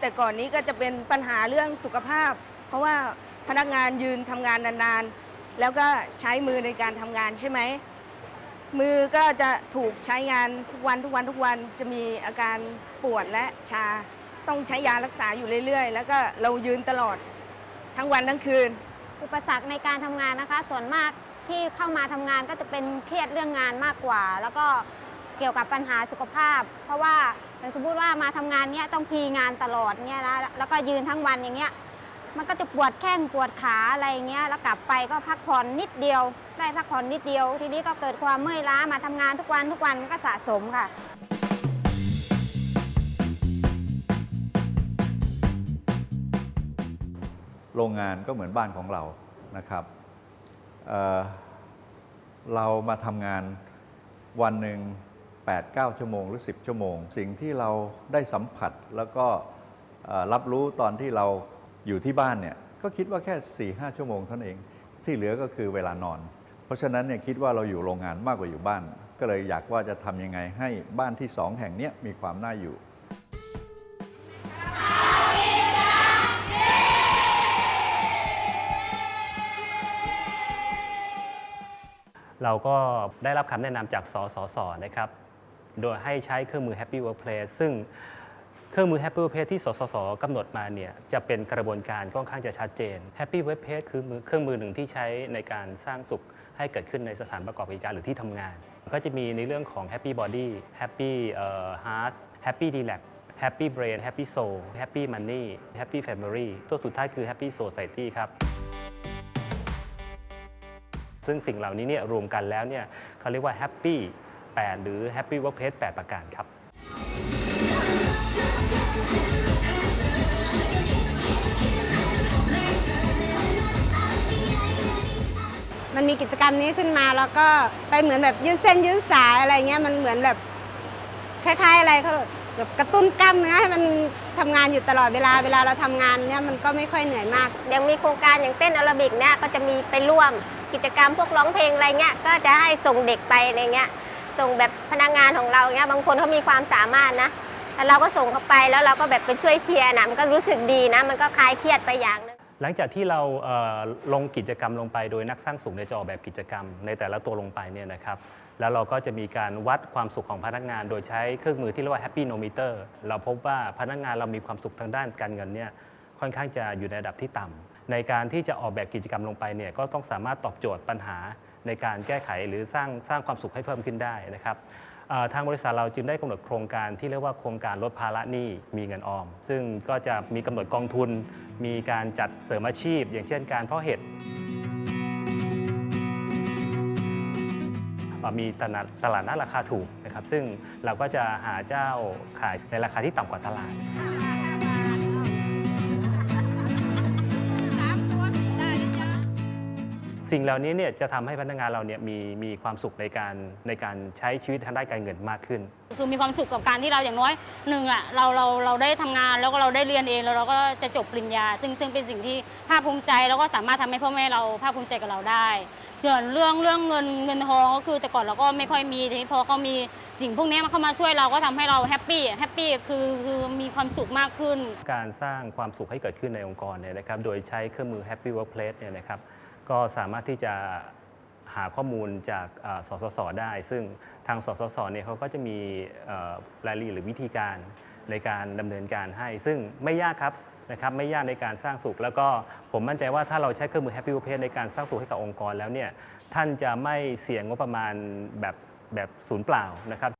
แต่ก่อนนี้ก็จะเป็นปัญหาเรื่องสุขภาพ เพราะว่าพนักงานยืนทำงานนานๆ แล้วก็ใช้มือในการทำงานใช่ไหม มือก็จะถูกใช้งานทุกวันทุกวันทุกวันจะมีอาการปวดและชา ต้องใช้ยารักษาอยู่เรื่อยๆ แล้วก็เรายืนตลอดทั้งวันทั้งคืน อุปสรรคในการทำงานนะคะ ส่วนมากที่เข้ามาทำงานก็จะเป็นเครียดเรื่องงานมากกว่า แล้วก็เกี่ยวกับปัญหาสุขภาพ เพราะว่า อย่สมมติว่ามาทำงานเนี้ยต้องพีงานตลอดเนี้ยนะแล้วก็ยืนทั้งวันอย่างเงี้ย มันก็จะปวดแข้งปวดขาอะไรเงี้ยแล้วกลับไปก็พักผ่อนนิดเดียว ได้พักผ่อนนิดเดียว ทีนี้ก็เกิดความเมื่อยล้ามาทำงานทุกวันทุกวันมันก็สะสมค่ะโรงงานก็เหมือนบ้านของเรานะครับเเรามาทำงานวันหนึ่ง 8-9 ชั่วโมงหรือ 10 ชั่วโมง สิ่งที่เราได้สัมผัสแล้วก็รับรู้ตอนที่เราอยู่ที่บ้านเนี่ยก็คิดว่าแค่ 4-5 ชั่วโมงเท่านั้นเอง ที่เหลือก็คือเวลานอน เพราะฉะนั้นเนี่ยคิดว่าเราอยู่โรงงานมากกว่าอยู่บ้าน ก็เลยอยากว่าจะทำยังไงให้บ้านที่สองแห่งนี้มีความน่าอยู่เราก็ได้รับคำแนะนำจากสสสนะครับ โดยให้ใช้เครื่องมือ Happy Workplace ซึ่งเครื่องมือ Happy Workplace ที่สสสกำหนดมาเนี่ยจะเป็นกระบวนการค่อนข้างจะชัดเจน Happy Workplace คือมือเครื่องมือหนึ่งที่ใช้ในการสร้างสุขให้เกิดขึ้นในสถานประกอบการหรือที่ทำงาน ก็จะมีในเรื่องของ Happy Body Happy เอ่อ Heart Happy Relax Happy Brain Happy Soul Happy Money Happy Family ตัวสุดท้ายคือ Happy Society ครับซึ่งสิ่งเหล่านี้เนี่ยรวมกันแล้วเนี่ยเขาเรียกว่า Happy 8 หรือ Happy Workplace 8 ประการครับมันมีกิจกรรมนี้ขึ้นมาแล้วก็ไปเหมือนแบบยืดเส้นยืดสายอะไรเงี้ยมันเหมือนแบบคล้าย ๆ อะไรเขาแบบกระตุ้นกล้ามเนื้อให้มันทำงานอยู่ตลอดเวลาเวลาเราทำงานเนี่ยมันก็ไม่ค่อยเหนื่อยมากยังมีโครงการอย่างเต้นแอโรบิกเนี่ยก็จะมีไปร่วมกิจกรรมพวกร้องเพลงอะไรเงี้ยก็จะให้ส่งเด็กไปอะไรเงี้ย ส่งแบบพนักงานของเราเงี้ยบางคนเขามีความสามารถนะแต่เราก็ส่งเขาไปแล้วเราก็แบบไปช่วยเชียร์นะมันก็รู้สึกดีนะ มันก็คลายเครียดไปอย่างหนึงหลังจากที่เราเลงกิจกรรมลงไปโดยนักสร้างสุขในจะออกแบบกิจกรรม ในแต่ละตัวลงไปเนี่ยนะครับแล้วเราก็จะมีการวัดความสุขของพนักงาน โดยใช้เครื่องมือที่เรียกว่า Happy Nometer เราพบว่าพนักงานเรามีความสุขทางด้านการเงินเนี่ยค่อนข้างจะอยู่ในระดับที่ต่ำ ในการที่จะออกแบบกิจกรรมลงไปเนี่ยก็ต้องสามารถตอบโจทย์ปัญหาในการแก้ไขหรือสร้างสร้างความสุขให้เพิ่มขึ้นได้นะครับทางบริษัทเราจึงได้กำหนดโครงการที่เรียกว่าโครงการลดภาระหนี้มีเงินออม ซึ่งก็จะมีกำหนดกองทุน มีการจัดเสริมอาชีพ อย่างเช่นการเพาะเห็ดมีตลาดตลาดนัดราคาถูกนะครับซึ่งเราก็จะหาเจ้าขายในราคาที่ต่ำกว่าตลาด สิ่งเหล่านี้เนี่ยจะทำให้พนักงานเราเนี่ยมีมีความสุขในการในการใช้ชีวิตทางด้านการเงินมากขึ้น คือมีความสุขกับการที่เราอย่างน้อยหนึ่งอะเราเราเราได้ทำงานแล้วก็เราได้เรียนเองแล้วเราก็จะจบปริญญา ซึ่งซึ่งเป็นสิ่งที่ภาคภูมิใจแล้วก็สามารถทำให้พ่อแม่เราภาคภูมิใจกับเราได้ส่วนเรื่องเรื่องเงินเงินทองก็คือแต่ก่อนเราก็ไม่ค่อยมีทีนี้พอเขามีสิ่งพวกนี้มาเข้ามาช่วยเราก็ทำให้เราแฮปปี้แฮปปี้คือคือมีความสุขมากขึ้น การสร้างความสุขให้เกิดขึ้นในองค์กรเนี่ยนะครับโดยใช้เครื่องมือ Happy Workplace เนี่ยนะครับ ก็สามารถที่จะหาข้อมูลจากสสสได้ ซึ่งทางสสสเนี่ยเขาก็จะมีรายละเอียดหรือวิธีการในการดำเนินการให้ ซึ่งไม่ยากครับนะครับไม่ยากในการสร้างสุข แล้วก็ผมมั่นใจว่าถ้าเราใช้เครื่องมือ Happy Workplace ในการสร้างสุขให้กับองค์กรแล้วเนี่ยท่านจะไม่เสี่ยงงบประมาณแบบแบบศูนย์เปล่านะครับ